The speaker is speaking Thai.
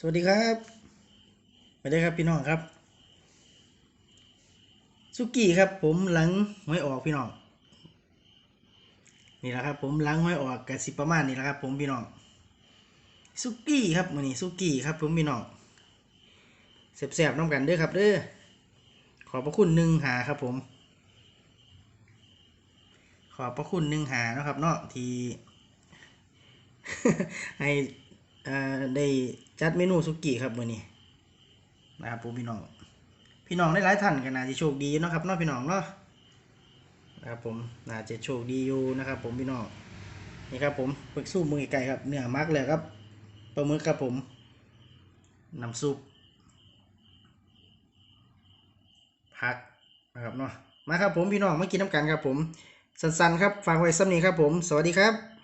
สวัสดีครับสวัสดีครับพี่น้องครับสุกี้ครับผมหลังหวยออกพี่น้องนี่แหละครับผมหลังหวยออกกับสิประมาณนี้แหละครับผมพี่น้องสุกี้ครับมือนี้สุกี้ครับผมพี่น้องแซ่บๆน้ำกันเด้อครับเด้อขอบพระคุณหนึ่งหาครับผม ขอบพระคุณหนึ่งหานะครับเนาะที่ให้ ได้จัดเมนูสุกี้ครับมื้อนี้นะครับผมพี่น้อง พี่น้องได้หลายท่านก็น่าจะโชคดีอยู่นะครับเนาะพี่น้องเนาะนะครับผมน่าจะโชคดีอยู่นะครับ ผมพี่น้องนี่ครับผมเปิกสู้มือไก่ครับเนื้อมักเลยครับปลาหมึกครับผมน้ำซุปผักนะครับเนาะมาครับผมพี่น้องมากินน้ำกันครับผมสั้นๆครับฝากไว้ซ้ำนี้ครับผม สวัสดีครับ